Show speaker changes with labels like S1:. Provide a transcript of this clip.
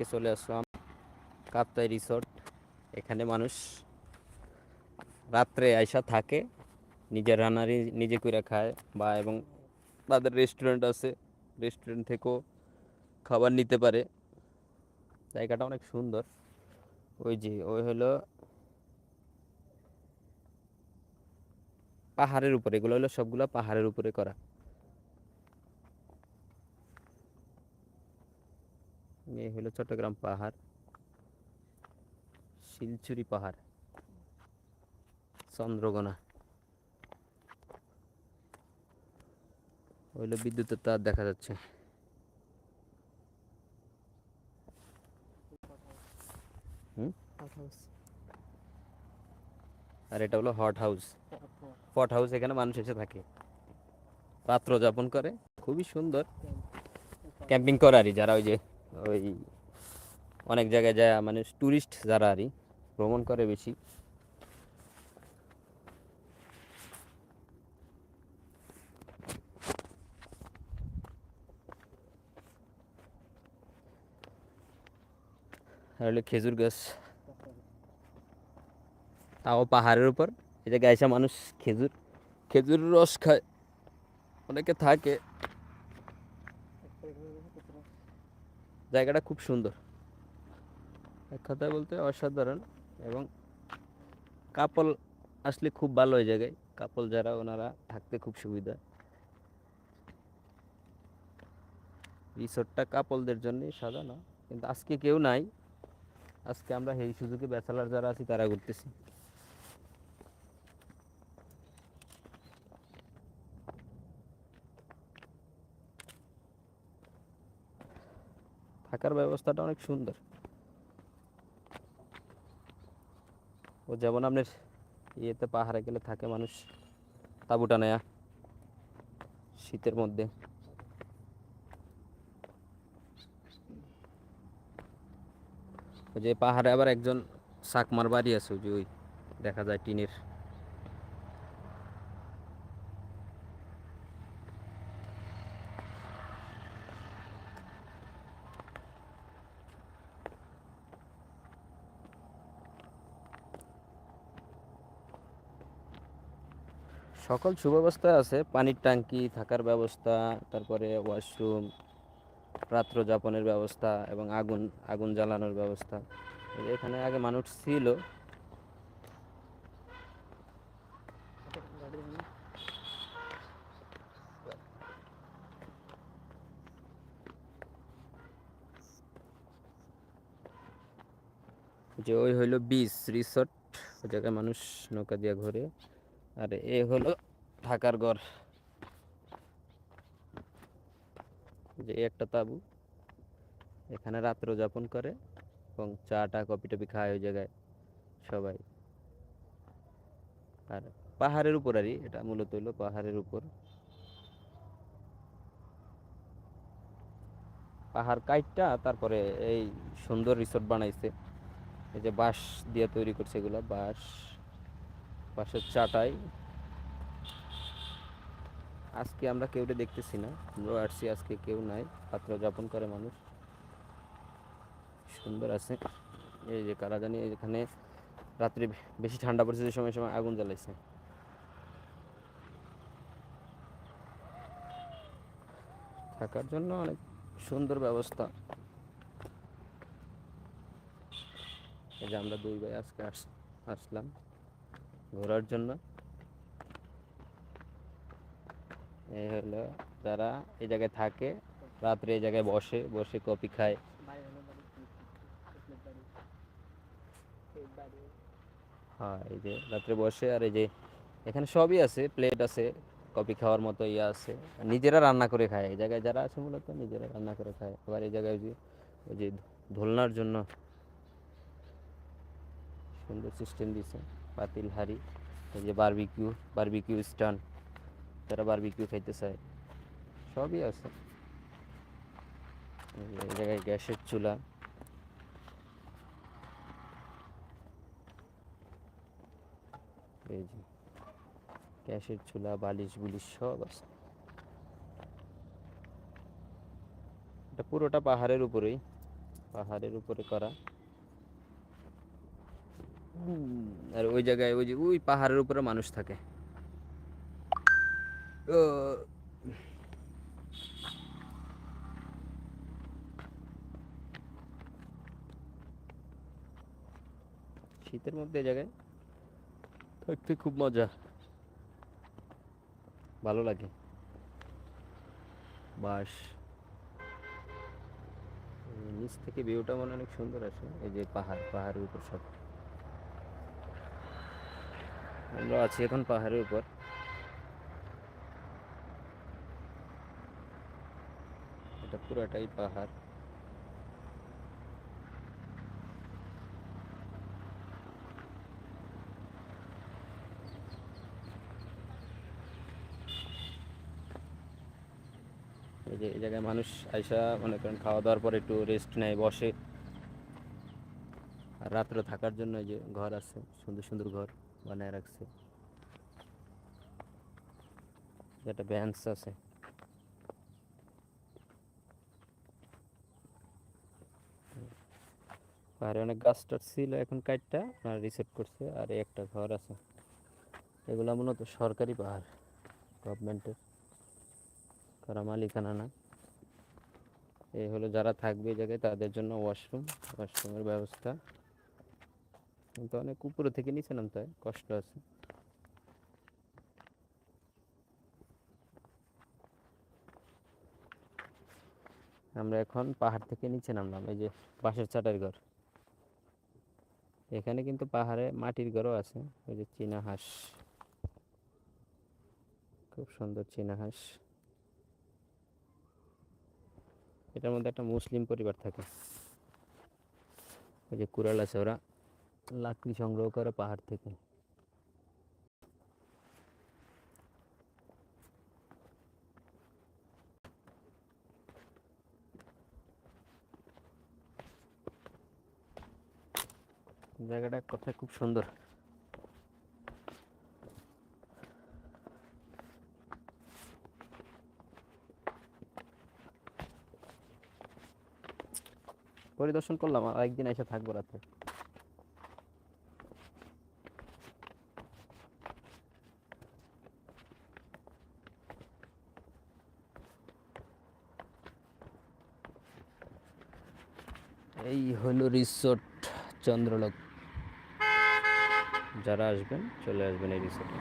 S1: আজকে চলে আসলাম কাপ্তাই রিসোর্ট। এখানে মানুষ রাত্রে আইসা থাকে, নিজের রান্নারই নিজে করে খায় বা এবং তাদের রেস্টুরেন্ট আছে রেস্টুরেন্ট থেকেও খাবার নিতে পারে। জায়গাটা অনেক সুন্দর। ওই যে, ওই হলো পাহাড়ের উপরে, এগুলো হলো সবগুলো পাহাড়ের উপরে করা। এই হলো চট্টগ্রাম পাহাড়। শিলচুরি পাহাড়। চন্দ্রগোনা হইল বিদ্যুতের তার দেখা যাচ্ছে। হুম? আর এটা হলো হট হাউস পট হাউস এখানে মানুষ এসে থাকে। রাত্র যাপন করে। খুবই সুন্দর। ক্যাম্পিং করে আরই যারা ওই যে ওই অনেক জায়গায় যায় মানে ট্যুরিস্ট যারা আরই ভ্রমণ করে বেশি। আর খেজুর গাছ। তাও পাহাড়ের উপর। এই জায়গায় এসে মানুষ খেজুর। খেজুর রস খায়। অনেকে থাকে। জায়গাটা খুব সুন্দর। এক কথায় বলতে অসাধারণ এবং কাপল আসলে খুব ভালো ওই জায়গায়। কাপল যারা ওনারা থাকতে খুব সুবিধা। রিসোর্টটা কাপলদের জন্যই সাজানো। কিন্তু আজকে কেউ নাই। আজকে আমরা এই সুযোগে ব্যাচেলার যারা আছি, তারা ঘুরতেছি। থাকার ব্যবস্থাটা অনেক সুন্দর। ও যেমন আপনার ইয়েতে পাহাড়ে গেলে থাকে মানুষ তাঁবুটা নেয়া শীতের মধ্যে। ওই যে পাহাড়ে আবার একজন সাকমার বাড়ি আছে যে ওই দেখা যায় টিনের। সকল সুব্যবস্থা আছে। পানির ট্যাঙ্কি, থাকার ব্যবস্থা, তারপরে ওয়াশরুম রাত্র যাপনের ব্যবস্থা এবং আগুন আগুন জ্বালানোর ব্যবস্থা। এখানে আগে মানুষ ছিল। যে ওই হইল বিচ, রিসোর্ট। ওই জায়গায় মানুষ নৌকা দিয়ে ঘোরে। আর এ হলো থাকার ঘর। যে একটা তাঁবু, এখানে রাত্র যাপন করে এবং চাটা, কফি টফি খায় ওই জায়গায় সবাই। আর পাহাড়ের উপর আরই এটা মূলত হলো পাহাড়ের উপর। পাহাড় কাইটটা, তারপরে এই সুন্দর রিসোর্ট বানাইছে। এই যে বাঁশ দিয়ে তৈরি করছে এগুলো, বাঁশ। বাঁশের চাটাই। আজকে আমরা কেউটা দেখতেছি না। আমরা আসছি আজকে কেউ নাই রাত্র যাপন করে মানুষ। সুন্দর আছে। এই যে কারা জানি এখানে রাত্রে বেশি ঠান্ডা পড়ছে, যে সময় সময় আগুন জ্বালাইছে। থাকার জন্য অনেক সুন্দর ব্যবস্থা। এই যে আমরা দুই ভাই আজকে আস, আসলাম। ঘোরার জন্য। এই হলো যারা এই জায়গায় থাকে, রাত্রে এই জায়গায় বসে বসে কফি খায়। হ্যাঁ এই যে রাত্রে বসে আর এই যে এখানে সবই আছে প্লেট আছে, কফি খাওয়ার মতো ইয়ে আছে। নিজেরা রান্না করে খায়, এই জায়গায় যারা আছে মূলত নিজেরা রান্না করে খায়। আবার এই জায়গায় যে, ওই যে দোলনার জন্য সুন্দর সিস্টেম দিছে। পাতিল হাড়ি। এই যে বারবিকিউ বারবিকিউ স্টান যারা বারবিকিউ খাইতে চায়। সবই আছে। এই জায়গায় গ্যাসের চুলা। এই যে গ্যাসের চুলা, বালিশ বুলিশ সব আছে। এটা পুরোটা পাহাড়ের উপরেই, পাহাড়ের উপরে করা। আর ওই জায়গায় ওই যে ওই পাহাড়ের উপরে মানুষ থাকে। ও, শীতের মধ্যে জায়গায় থাকতে খুব মজা। ভালো লাগে। বাস নিচ থেকে ভিউটা মনে অনেক সুন্দর আছে এই যে পাহাড় পাহাড়ের উপর সব। আমরা আছি এখন পাহাড়ের উপর। এটা পুরাটাই পাহাড়। এই যে, এই জায়গায় মানুষ আইসা মনে করেন খাওয়া দাওয়ার পর একটু রেস্ট নেয়, বসে। রাত্রে থাকার জন্য যে ঘর আছে, সুন্দর সুন্দর ঘর বানায় রাখছে। একটা বেঞ্চ আছে। পাহাড়ে অনেক গাছ টাছ ছিল এখন কাটটা, আর রিসেট করছে, আর একটা ঘর আছে। এগুলো মূলত সরকারি পাহাড় গভর্নমেন্টের করা মালিকানা না। এই হলো যারা থাকবে এই জায়গায়, তাদের জন্য ওয়াশরুম ওয়াশরুমের ব্যবস্থা। কিন্তু অনেক উপরে থেকে নিচে নামতে হয়, কষ্ট আছে। আমরা এখন পাহাড় থেকে নিচে নামলাম, এই যে বাঁশের চাটার ঘর। এখানে কিন্তু পাহাড়ে মাটির ঘরও আছে, ওই যে চীনা হাঁস। খুব সুন্দর চীনা হাঁস। এটার মধ্যে একটা মুসলিম পরিবার থাকে। ওই যে কুড়াল আছে ওরা। লাকড়ি সংগ্রহ করে পাহাড় থেকে। জায়গাটা কথায়? খুব সুন্দর। পরিদর্শন করলাম, আর একদিন এসে থাকব রাতে। এই হলো রিসোর্ট চন্দ্রলোক। যারা আসবেন চলে আসবেন এই রিসোর্টে